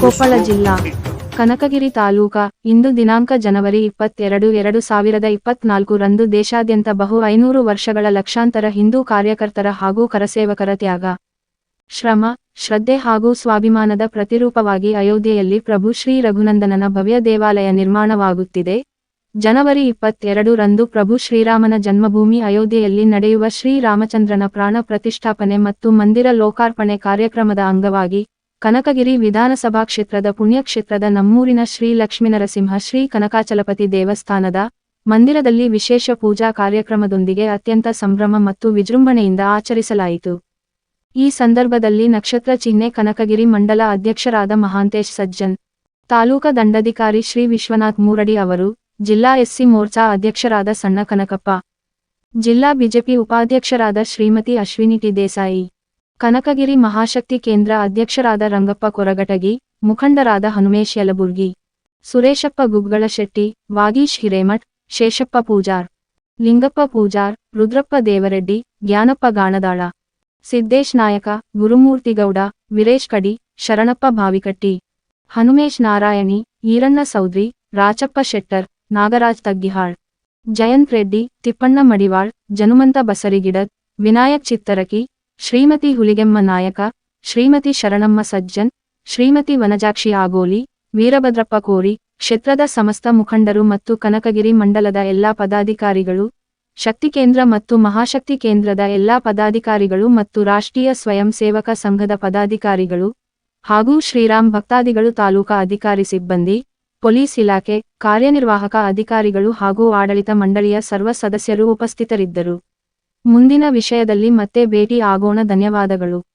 ಕೊಪ್ಪಳ ಜಿಲ್ಲಾ ಕನಕಗಿರಿ ತಾಲೂಕಾ ಇಂದು ದಿನಾಂಕ ಜನವರಿ ಇಪ್ಪತ್ತೆರಡು ಎರಡು ಸಾವಿರದ ಇಪ್ಪತ್ನಾಲ್ಕು ರಂದು ದೇಶಾದ್ಯಂತ ಬಹು ಐನೂರು ವರ್ಷಗಳ ಲಕ್ಷಾಂತರ ಹಿಂದೂ ಕಾರ್ಯಕರ್ತರ ಹಾಗೂ ಕರಸೇವಕರ ತ್ಯಾಗ. ಶ್ರಮ ಶ್ರದ್ಧೆ ಹಾಗೂ ಸ್ವಾಭಿಮಾನದ ಪ್ರತಿರೂಪವಾಗಿ ಅಯೋಧ್ಯೆಯಲ್ಲಿ ಪ್ರಭು ಶ್ರೀ ರಘುನಂದನನ ಭವ್ಯ ದೇವಾಲಯ ನಿರ್ಮಾಣವಾಗುತ್ತಿದೆ. ಜನವರಿ ಇಪ್ಪತ್ತೆರಡು ರಂದು ಪ್ರಭು ಶ್ರೀರಾಮನ ಜನ್ಮಭೂಮಿ ಅಯೋಧ್ಯೆಯಲ್ಲಿ ನಡೆಯುವ ಶ್ರೀರಾಮಚಂದ್ರನ ಪ್ರಾಣ ಪ್ರತಿಷ್ಠಾಪನೆ ಮತ್ತು ಮಂದಿರ ಲೋಕಾರ್ಪಣೆ ಕಾರ್ಯಕ್ರಮದ ಅಂಗವಾಗಿ ಕನಕಗಿರಿ ವಿಧಾನಸಭಾ ಕ್ಷೇತ್ರದ ಪುಣ್ಯಕ್ಷೇತ್ರದ ನಮ್ಮೂರಿನ ಶ್ರೀ ಲಕ್ಷ್ಮೀನರಸಿಂಹ ಶ್ರೀ ಕನಕಾಚಲಪತಿ ದೇವಸ್ಥಾನದ ಮಂದಿರದಲ್ಲಿ ವಿಶೇಷ ಪೂಜಾ ಕಾರ್ಯಕ್ರಮದೊಂದಿಗೆ ಅತ್ಯಂತ ಸಂಭ್ರಮ ಮತ್ತು ವಿಜೃಂಭಣೆಯಿಂದ ಆಚರಿಸಲಾಯಿತು. ಈ ಸಂದರ್ಭದಲ್ಲಿ ನಕ್ಷತ್ರ ಚಿಹ್ನೆ ಕನಕಗಿರಿ ಮಂಡಲ ಅಧ್ಯಕ್ಷರಾದ ಮಹಾಂತೇಶ್ ಸಜ್ಜನ್, ತಾಲೂಕಾ ದಂಡಾಧಿಕಾರಿ ಶ್ರೀ ವಿಶ್ವನಾಥ್ ಮೂರಡಿ ಅವರು ಜಿಲ್ಲಾ ಎಸ್ಸಿ ಮೋರ್ಚಾ ಅಧ್ಯಕ್ಷರಾದ ಸಣ್ಣ ಕನಕಪ್ಪ ಜಿಲ್ಲಾ ಬಿಜೆಪಿ ಉಪಾಧ್ಯಕ್ಷರಾದ ಶ್ರೀಮತಿ ಅಶ್ವಿನಿ ಟಿ ದೇಸಾಯಿ. ಕನಕಗಿರಿ ಮಹಾಶಕ್ತಿ ಕೇಂದ್ರ ಅಧ್ಯಕ್ಷರಾದ ರಂಗಪ್ಪ ಕೊರಗಟಗಿ, ಮುಖಂಡರಾದ ಹನುಮೇಶ್ ಯಲಬುರ್ಗಿ, ಸುರೇಶಪ್ಪ ಗುಗ್ಗಳ ಶೆಟ್ಟಿ ವಾಗೀಶ್ ಹಿರೇಮಠ್, ಶೇಷಪ್ಪ ಪೂಜಾರ್, ಲಿಂಗಪ್ಪ ಪೂಜಾರ್, ರುದ್ರಪ್ಪ ದೇವರೆಡ್ಡಿ, ಜ್ಞಾನಪ್ಪ ಗಾಣದಾಳ, ಸಿದ್ದೇಶ್ ನಾಯಕ ಗುರುಮೂರ್ತಿಗೌಡ ವಿರೇಶ್ ಕಡಿ, ಶರಣಪ್ಪ ಭಾವಿಕಟ್ಟಿ ಹನುಮೇಶ್ ನಾರಾಯಣಿ, ಈರಣ್ಣ ಸೌದ್ರಿ, ರಾಚಪ್ಪ ಶೆಟ್ಟರ್ ನಾಗರಾಜ್ ತಗ್ಗಿಹಾಳ್, ಜಯಂತ್ ರೆಡ್ಡಿ, ತಿಪ್ಪಣ್ಣ ಮಡಿವಾಳ್, ಜನುಮಂತ ಬಸರಿಗಿಡದ್, ವಿನಾಯಕ್ ಚಿತ್ತರಕಿ, ಶ್ರೀಮತಿ ಹುಲಿಗೆಮ್ಮ ನಾಯಕ, ಶ್ರೀಮತಿ ಶರಣಮ್ಮ ಸಜ್ಜನ್, ಶ್ರೀಮತಿ ವನಜಾಕ್ಷಿ ಆಗೋಲಿ, ವೀರಭದ್ರಪ್ಪ ಕೋರಿ, ಕ್ಷೇತ್ರದ ಸಮಸ್ತ ಮುಖಂಡರು ಮತ್ತು ಕನಕಗಿರಿ ಮಂಡಲದ ಎಲ್ಲಾ ಪದಾಧಿಕಾರಿಗಳು, ಶಕ್ತಿ ಕೇಂದ್ರ ಮತ್ತು ಮಹಾಶಕ್ತಿ ಕೇಂದ್ರದ ಎಲ್ಲಾ ಪದಾಧಿಕಾರಿಗಳು ಮತ್ತು ರಾಷ್ಟ್ರೀಯ ಸ್ವಯಂ ಸೇವಕ ಸಂಘದ ಪದಾಧಿಕಾರಿಗಳು ಹಾಗೂ ಶ್ರೀರಾಮ್ ಭಕ್ತಾದಿಗಳು ತಾಲೂಕಾ ಅಧಿಕಾರಿ ಸಿಬ್ಬಂದಿ ಪೊಲೀಸ್ ಇಲಾಖೆ, ಕಾರ್ಯನಿರ್ವಾಹಕ ಅಧಿಕಾರಿಗಳು ಹಾಗೂ ಆಡಳಿತ ಮಂಡಳಿಯ ಸರ್ವ ಸದಸ್ಯರು ಉಪಸ್ಥಿತರಿದ್ದರು. ಮುಂದಿನ ವಿಷಯದಲ್ಲಿ ಮತ್ತೆ ಭೇಟಿ ಆಗೋಣ, ಧನ್ಯವಾದಗಳು.